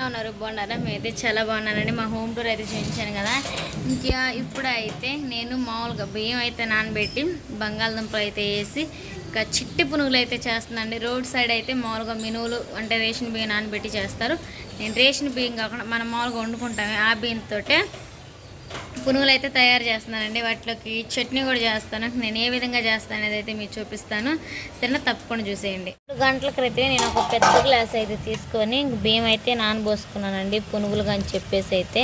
ఎలా ఉన్నారు బాగున్నారా? మేమైతే చాలా బాగున్నానండి. మా హోమ్ టూర్ అయితే చూపించాను కదా. ఇంకా ఇప్పుడు అయితే నేను మామూలుగా బియ్యం అయితే నానబెట్టి బంగాళదుంపలు అయితే వేసి ఇంకా చిట్టి పునుగులు అయితే చేస్తుందండి రోడ్ సైడ్ అయితే మామూలుగా మినువులు అంటే రేషన్ బియ్యం నానబెట్టి చేస్తారు. నేను రేషన్ బియ్యం కాకుండా మనం మామూలుగా వండుకుంటామే ఆ బియ్యంతో పునుగులు అయితే తయారు చేస్తున్నానండి. వాటిలోకి చట్నీ కూడా చేస్తాను. నేను ఏ విధంగా చేస్తాను అనేది అయితే మీకు చూపిస్తాను. సరే తప్పకుండా చూసేయండి. రెండు గంటల క్రితమే నేను ఒక పెద్ద గ్లాస్ అయితే తీసుకొని బియ్యం అయితే నానబోసుకున్నానండి. పునుగులుగా అని చెప్పేసి అయితే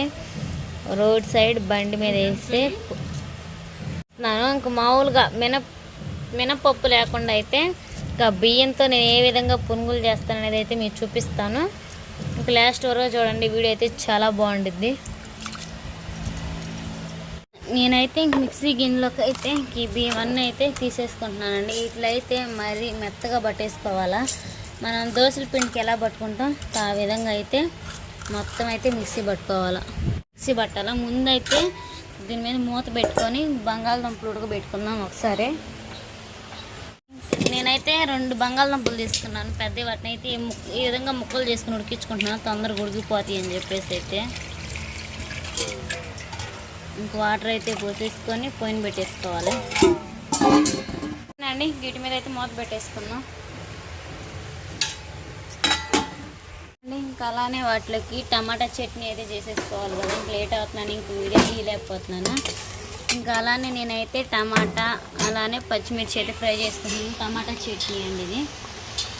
రోడ్ సైడ్ బండి మీద వేస్తే నాను ఇంక మామూలుగా మినప్ మినపప్పు లేకుండా అయితే ఇంకా బియ్యంతో నేను ఏ విధంగా పునుగులు చేస్తాను అనేది అయితే మీకు చూపిస్తాను. ఇంక లాస్ట్ వరకు చూడండి. వీడియో అయితే చాలా బాగుంటుంది నేనైతే ఇంక మిక్సీ గిన్నెలోకి అయితే ఇంక ఈ అయితే తీసేసుకుంటున్నానండి. ఇట్లా అయితే మరీ మెత్తగా పట్టేసుకోవాలా? మనం దోశల పిండికి ఎలా పట్టుకుంటాం? ఆ విధంగా అయితే మొత్తం అయితే మిక్సీ పట్టుకోవాలా. మిక్సీ పట్టాలా? ముందైతే దీని మీద మూత పెట్టుకొని బంగాళదుంపలు ఉడకబెట్టుకుందాం ఒకసారి. నేనైతే రెండు బంగాళదుంపలు తీసుకున్నాను. పెద్ద వాటిని అయితే ఈ విధంగా ముక్కలు చేసుకుని ఉడికించుకుంటున్నాను. తొందరగా ఉడికిపోతాయి అని చెప్పేసి అయితే. ఇంక వాటర్ అయితే పోసేసుకొని పోయిన పెట్టేసుకోవాలి. అండి గీటి మీద అయితే మూత పెట్టేసుకున్నాం అండి ఇంకా అలానే వాటిలోకి టమాటా చట్నీ అయితే చేసేసుకోవాలి కదా. ఇంక లేట్ అవుతున్నాను ఇంక వీడియో తీయలేకపోతున్నాను. ఇంకా అలానే నేనైతే టమాటా అలానే పచ్చిమిర్చి అయితే ఫ్రై చేసుకున్నాను టమాటా చట్నీ అండి ఇది.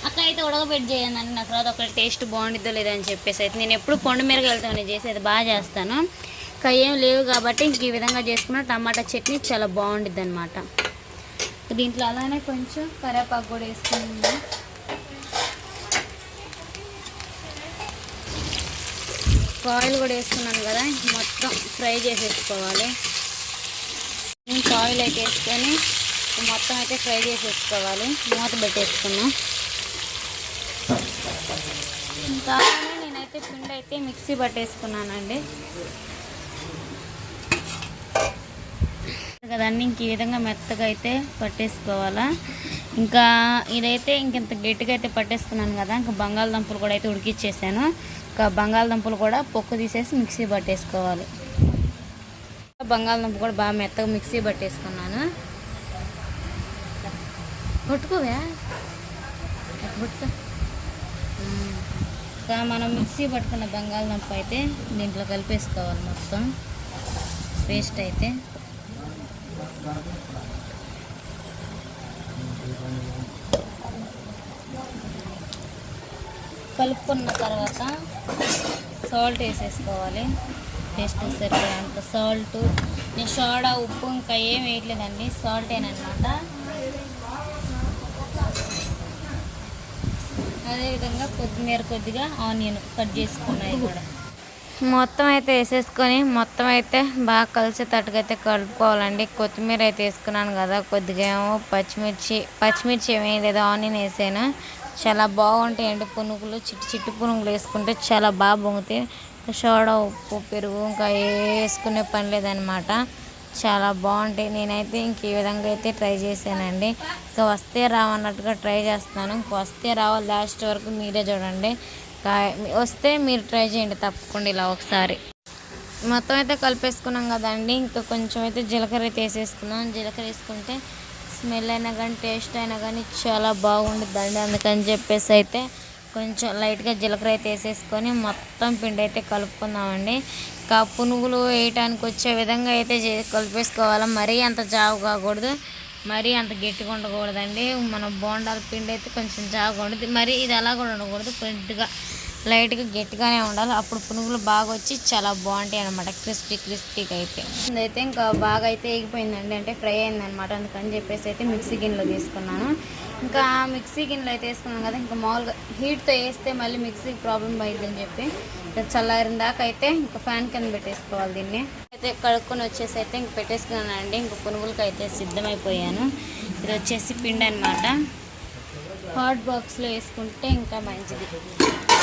అక్క అయితే ఉడకబెట్టి చేయండి అండి. నాకు రాదు ఒకటి టేస్ట్ బాగుండిద్దో లేదని చెప్పేసి అయితే. నేను ఎప్పుడు కొండ మీరకు వెళ్తాను చేసేది బాగా చేస్తాను. కయ్యేం ఏం లేవు కాబట్టి ఇంక ఈ విధంగా చేసుకున్న టమాటా చట్నీ చాలా బాగుంటుంది అనమాట దీంట్లో అలానే కొంచెం కరివేపాకు కూడా వేసుకుందాం ఆయిల్ కూడా వేసుకున్నాను కదా మొత్తం ఫ్రై చేసేసుకోవాలి. ఇంకా ఆయిల్ అయితే వేసుకొని మొత్తం అయితే ఫ్రై చేసేసుకోవాలి. మూత పెట్టేసుకున్నాం. ఇంకా నేనైతే పిండి అయితే మిక్సీ పట్టేసుకున్నానండి. కదండి ఇంక ఈ విధంగా మెత్తగా అయితే పట్టేసుకోవాలా. ఇంకా ఇదైతే ఇంకెంత గట్టిగా అయితే పట్టేసుకున్నాను కదా ఇంకా బంగాళదుంపలు కూడా అయితే ఉడికిచ్చేసాను. ఇంకా బంగాళదుంపలు కూడా పొక్కు తీసేసి మిక్సీ పట్టేసుకోవాలి. బంగాళదుంప కూడా బాగా మెత్తగా మిక్సీ పట్టేసుకున్నాను. కొట్టుకోవా? ఇంకా మనం మిక్సీ పట్టుకున్న బంగాళదుంప అయితే దీంట్లో కలిపేసుకోవాలి మొత్తం. పేస్ట్ అయితే. కలుపుకున్న తర్వాత సాల్ట్ వేసేసుకోవాలి. టేస్ట్ సరిపోయేంత సాల్ట్ నేను సోడా ఉప్పు ఇంకా ఏం వేయట్లేదండి. సాల్టేనమాట అదేవిధంగా కొత్తిమీర కొద్దిగా ఆనియన్ కట్ చేసుకున్నాయి కూడా. మొత్తం అయితే వేసేసుకొని మొత్తం అయితే బాగా కలిసేటట్టుగా అయితే కలుపుకోవాలండి కొత్తిమీర అయితే వేసుకున్నాను కదా కొద్దిగా ఏమో పచ్చిమిర్చి పచ్చిమిర్చి ఏమీ లేదు ఆనియన్ వేసాను. చాలా బాగుంటాయండి పునుగులు చిట్టి చిట్టి పునుగులు వేసుకుంటే చాలా బాగా పొంగుతాయి. సోడా ఉప్పు పెరుగు ఇంకా వేసుకునే పని లేదనమాట. చాలా బాగుంటాయి. నేనైతే ఇంక ఈ విధంగా అయితే ట్రై చేశానండి. ఇంకా వస్తే రావన్నట్టుగా ట్రై చేస్తున్నాను. ఇంక వస్తే రావాలి లాస్ట్ వరకు మీరే చూడండి. కా- వస్తే మీరు ట్రై చేయండి తప్పకుండా ఇలా ఒకసారి. మొత్తం అయితే కలిపేసుకున్నాం కదండి. ఇంకా కొంచెం అయితే జీలకర్ర అయితే వేసేసుకున్నాం జీలకర్ర వేసుకుంటే స్మెల్ అయినా కానీ టేస్ట్ అయినా కానీ చాలా బాగుంటుందండి అందుకని చెప్పేసి అయితే కొంచెం లైట్గా జీలకర్ర అయితే వేసేసుకొని మొత్తం పిండి అయితే కలుపుకుందామండి. ఇంకా పునుగులు వేయటానికి వచ్చే విధంగా అయితే కలిపేసుకోవాలి. మరీ అంత జావు కాకూడదు మరీ అంత గట్టిగా ఉండకూడదండి. మన బోండాల పిండి అయితే కొంచెం జాగా ఉండదు మరి ఇది అలా కూడా ఉండకూడదు. కొద్దిగా లైట్గా గట్టిగానే ఉండాలి. అప్పుడు పునుగులు బాగా వచ్చి చాలా బాగుంటాయి అనమాట క్రిస్పీ క్రిస్పీగా అయితే. ఇదైతే ఇంకా బాగా అయితే ఎగిపోయిందండి అంటే ఫ్రై అయిందనమాట అందుకని చెప్పేసి అయితే మిక్సీ గిన్నెలో తీసుకున్నాను. ఇంకా మిక్సీ గిన్నెలు అయితే వేసుకున్నాం కదా ఇంకా మామూలుగా హీట్తో వేస్తే మళ్ళీ మిక్సీకి ప్రాబ్లం అయిందని చెప్పి ఇంకా చల్లారిన దాకా అయితే ఇంకా ఫ్యాన్ కింద పెట్టేసుకోవాలి దీన్ని. అయితే కడుక్కొని వచ్చేసి అయితే ఇంక పెట్టేసుకున్నానండి. ఇంక పునుగులకి అయితే సిద్ధమైపోయాను. ఇది వచ్చేసి పిండి అనమాట హాట్ బాక్స్లో వేసుకుంటే ఇంకా మంచిది.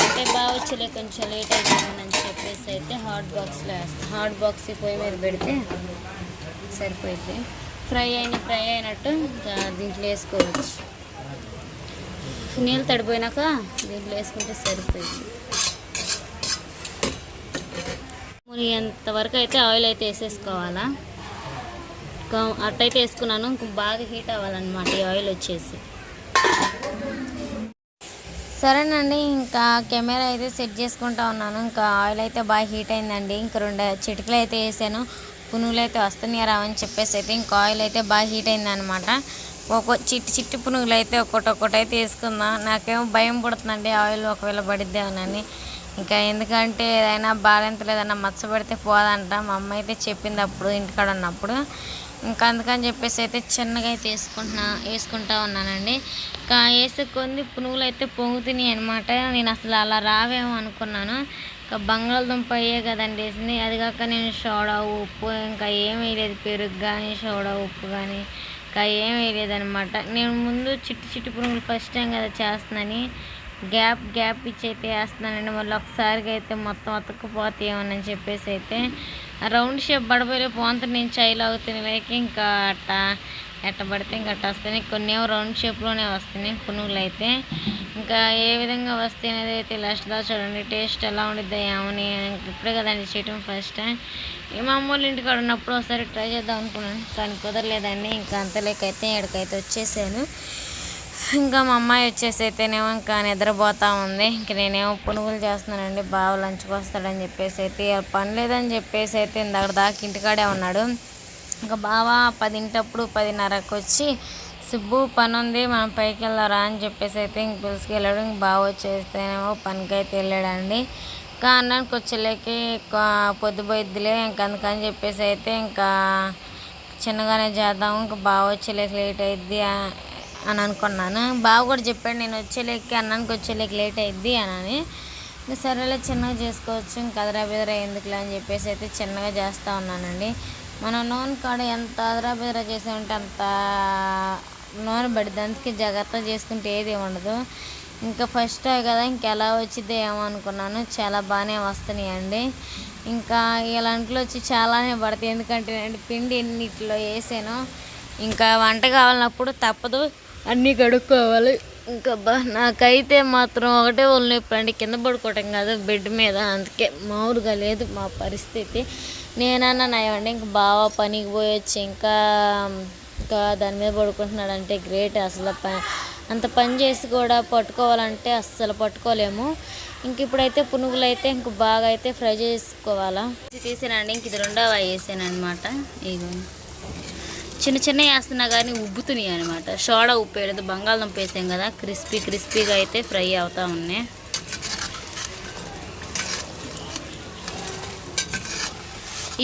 అంటే బాగా వచ్చలే కొంచెం లేట్ అయిపోయిందని చెప్పేసి అయితే హాట్ బాక్స్లో వేస్తాను హాట్ బాక్స్ పొయ్యి మీద పెడితే సరిపోయింది ఫ్రై అయిన ఫ్రై అయినట్టు ఇంకా దీంట్లో వేసుకోవచ్చు. నీళ్ళు తడిపోయినాక దీంట్లో వేసుకుంటే సరిపోయింది. ఎంతవరకు అయితే ఆయిల్ అయితే వేసేసుకోవాలా? అట్టయితే వేసుకున్నాను ఇంక బాగా హీట్ అవ్వాలన్నమాట ఈ ఆయిల్ వచ్చేసి. సరేనండి ఇంకా కెమెరా అయితే సెట్ చేసుకుంటా ఉన్నాను ఇంకా ఆయిల్ అయితే బాగా హీట్ అయిందండి ఇంకా రెండు చిటికలు అయితే వేసాను పునుగులు అయితే వస్తున్నాయి రావని చెప్పేసి అయితే ఇంకా ఆయిల్ అయితే బాగా హీట్ అయిందనమాట ఒక్కో చిట్టి చిట్టి పునుగులు అయితే ఒక్కొక్కటి ఒక్కటి అయితే వేసుకుందాం. నాకేమో భయం పుడుతుందండి ఆయిల్ ఒకవేళ పడిద్దామనని ఇంకా ఎందుకంటే ఏదైనా బాగాలేంత ఏదైనా మచ్చ పెడితే పోదంట. మా అమ్మ అయితే చెప్పింది అప్పుడు ఇంటికాడ ఉన్నప్పుడు. ఇంకా అందుకని చెప్పేసి అయితే చిన్నగా అయితే వేసుకుంటున్నా వేసుకుంటా ఉన్నానండి. ఇంకా వేసుకుంది పునుగులు అయితే పొంగుతున్నాయి అనమాట నేను అసలు అలా రావేమో అనుకున్నాను. ఇంకా బంగాళదుంప అయ్యే కదండి వేసింది. అది కాక నేను సోడా ఉప్పు ఇంకా ఏం వేయలేదు. పెరుగు కానీ సోడా ఉప్పు కానీ ఏం వేయలేదనమాట నేను ముందు చిట్టి చిట్టి పురుగులు ఫస్ట్ టైం కదా చేస్తున్నాను. గ్యాప్ గ్యాప్ ఇచ్చి అయితే వేస్తున్నానండి మళ్ళీ ఒకసారిగా అయితే మొత్తం అతుక్కుపోతాయేమోనని చెప్పేసి అయితే. రౌండ్ షేప్ పడబోయే పోంత నేను చైల్ అవుతుంది లేక ఇంకా అట్ట. ఎట్ట పడితే ఇంకా అట్ట వస్తాయి. కొన్ని ఏమో రౌండ్ షేప్లోనే వస్తున్నాయి పునుగులు అయితే ఇంకా ఏ విధంగా వస్తాయి అనేది అయితే లాస్ట్ దా చూడండి. టేస్ట్ ఎలా ఉండిద్దా ఏమని ఇప్పుడే కదండి చేయటం ఫస్ట్ టైం. ఈ మా అమ్మోళ్ళ ఇంటికాడ ఉన్నప్పుడు ఒకసారి ట్రై చేద్దాం అనుకున్నాను. కానీ కుదరలేదండి. ఇంకా అంతలేకైతే ఇక్కడికైతే వచ్చేసాను. ఇంకా మా అమ్మాయి వచ్చేసి అయితేనేమో ఇంకా నిద్రపోతా ఉంది. ఇంక నేనేమో పునుగులు చేస్తున్నానండి. బావ లంచ్కి వస్తాడని చెప్పేసి అయితే పని లేదని చెప్పేసి అయితే ఇందాక దాకా ఇంటికాడే ఉన్నాడు. ఇంకా బావ పదింటప్పుడు పదిన్నరకు వచ్చి సుబ్బు పని ఉంది మనం పైకి వెళ్ళారా అని చెప్పేసి అయితే ఇంక పిలుచుకెళ్ళాడు ఇంక బావ వచ్చేస్తేనేమో పనికి అయితే వెళ్ళాడండి. ఇంకా అన్నానికి వచ్చేలేకి పొద్దుపోయిద్దిలే ఇంక అందుకని చెప్పేసి అయితే ఇంకా చిన్నగానే చేద్దాం ఇంకా బావ వచ్చేలేక లేట్ అయిద్ది అని అనుకున్నాను. బావ కూడా చెప్పాడు నేను వచ్చేలేకి అన్నానికి వచ్చేలేక లేట్ అయిద్ది అని సరేలే చిన్నగా చేసుకోవచ్చు ఇంకా అదరా బెదరా ఎందుకులే అని చెప్పేసి అయితే చిన్నగా చేస్తూ ఉన్నానండి. మన నూనె కాడ ఎంత అదరా బెదరా చేసామంటే అంత నూనె పడిద్ది. అందుకే జాగ్రత్త చేసుకుంటే ఏది ఉండదు ఇంకా ఫస్ట్ కదా ఇంకెలా వచ్చిద్దో ఏమో అనుకున్నాను. చాలా బాగానే వస్తున్నాయండి. ఇంకా ఇలాంటిలో వచ్చి చాలానే పడతాయి. ఎందుకంటే నేను పిండి ఎన్నిట్లో వేసాను. ఇంకా వంట కావాలన్నప్పుడు తప్పదు. అన్నీ కడుక్కోవాలి. ఇంకా బా నాకైతే మాత్రం ఒకటే ఒళ్ళు నొప్పి అండి. కింద పడుకోవటం కాదు బెడ్ మీద. అందుకే మామూలుగా లేదు మా పరిస్థితి. నేనన్నా నయమండి ఇంకా బాగా పనికి పోయొచ్చి ఇంకా ఇంకా దాని మీద పడుకుంటున్నాడంటే గ్రేట్ అసలు ప అంత పని చేసి కూడా పట్టుకోవాలంటే అస్సలు పట్టుకోలేము. ఇంక ఇప్పుడైతే పునుగులు అయితే ఇంక బాగా అయితే ఫ్రై చేసుకోవాలా. తీసానండి ఇంక ఇది రెండవ వేసాను అనమాట ఇగో చిన్న చిన్న వేస్తున్నా కానీ ఉబ్బుతున్నాయి అనమాట సోడా ఉప్పు వేయలేదు బంగాళదుంప వేసాం కదా క్రిస్పీ క్రిస్పీగా అయితే ఫ్రై అవుతా ఉన్నాయి.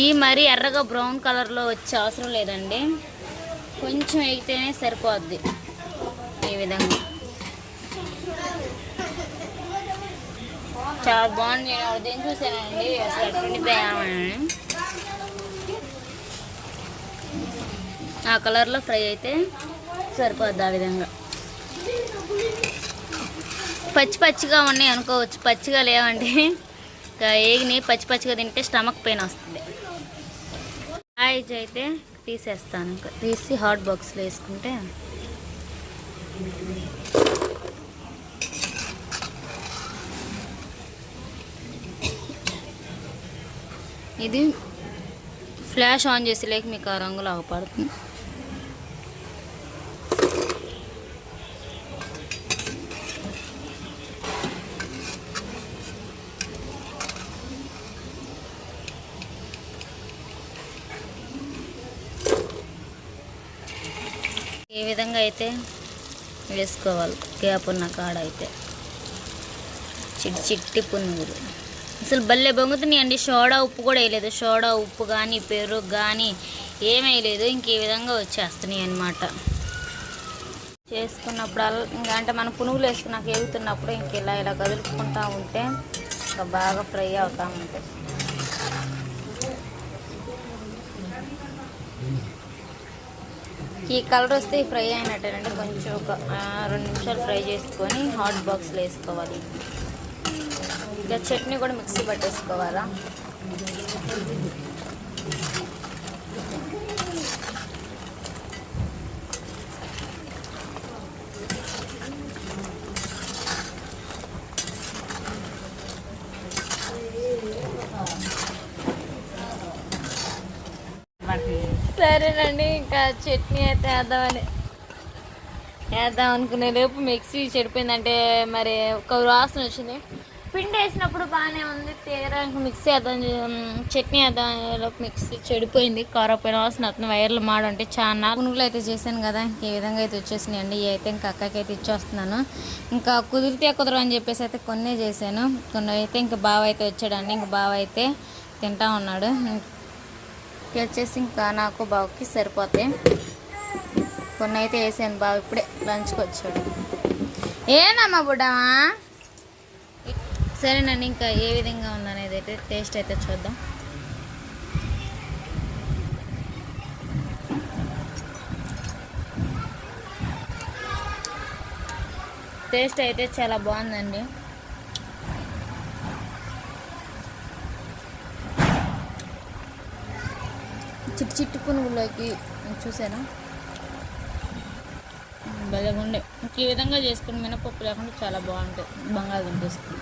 ఈ మరీ ఎర్రగా బ్రౌన్ కలర్లో వచ్చే అవసరం లేదండి. కొంచెం వేగితేనే సరిపోద్ది ఈ విధంగా. చాలా బాగుంది. నేను ఒకటి చూసానండి అసలు ఎట్లుండిపోయామని ఆ కలర్లో ఫ్రై అయితే సరిపోద్ది ఆ విధంగా. పచ్చి పచ్చిగా ఉన్నాయి అనుకోవచ్చు. పచ్చిగా లేవండి ఇంకా ఏగిని పచ్చి పచ్చిగా తింటే స్టమక్ పెయిన్ వస్తుంది. ఆయిజ్ అయితే తీసేస్తాను. తీసి హాట్ బాక్స్లో వేసుకుంటే ఇది ఫ్లాష్ ఆన్ చేసి లేక మీకు ఆ రంగులు అవపడుతుంది ఈ విధంగా అయితే వేసుకోవాలి. గ్యాప్ ఉన్న కాడ అయితే. చిట్టి చిట్టి పునుగులు. అసలు భలే బొంగుతున్నాయి అండి. సోడా ఉప్పు కూడా వేయలేదు. సోడా ఉప్పు కానీ పెరుగు కానీ ఏమేయలేదు వేయలేదు. ఇంక ఈ విధంగా వచ్చేస్తున్నాయి అన్నమాట. చేసుకున్నప్పుడు ఇంకా అంటే మనం పునుగులు వేసుకున్నాక ఎగుతున్నప్పుడు ఇంక ఇలా ఇలా కదులుకుంటూ ఉంటే ఇంకా బాగా ఫ్రై అవుతూ ఉంటాయి ఈ కలర్ వస్తే ఫ్రై అయినట్టేనండి. కొంచెం ఒక రెండు నిమిషాలు ఫ్రై చేసుకొని హాట్ బాక్స్లో వేసుకోవాలి. ఇంకా చట్నీ కూడా మిక్సీ పట్టేసుకోవాలా సరేనండి ఇంకా చట్నీ అయితే వేద్దామని. వేద్దాం అనుకునే లోపు మిక్సీ చెడిపోయిందంటే మరి ఒక వాసన వచ్చింది. పిండి వేసినప్పుడు బాగానే ఉంది. తీరానికి ఇంకా మిక్సీ వేద్దాం చట్నీ వేద్దాం లోపు మిక్సీ చెడిపోయింది. కారపోయిన వాసన అతను వైర్లు మాడంటే చాలా పునుగులు అయితే చేశాను కదా. ఈ విధంగా అయితే వచ్చేసినాయి అండి అయితే ఇంకా అక్కకి అయితే ఇచ్చేస్తున్నాను. ఇంకా కుదిరితే కుదరవు అని చెప్పేసి అయితే కొన్నే చేశాను. కొన్ని అయితే ఇంకా బావ అయితే వచ్చాడండి. ఇంక బావ అయితే తింటా ఉన్నాడు. ఇంక వచ్చేసి ఇంకా నాకు బావుకి సరిపోతాయి. కొన్ని అయితే వేసాను బావ ఇప్పుడే లంచ్కి వచ్చాడు. ఏనమ్మా బుడ్డమా? సరేనండి ఇంకా ఏ విధంగా ఉందనేది అయితే టేస్ట్ అయితే చూద్దాం. టేస్ట్ అయితే చాలా బాగుందండి. చిట్టు నువ్వులోకి చూసానా చూసారా ఉండే ఈ విధంగా చేసుకుని మినపప్పు లేకుండా చాలా బాగుంటాయి. బంగాళదుంప వేసుకుని.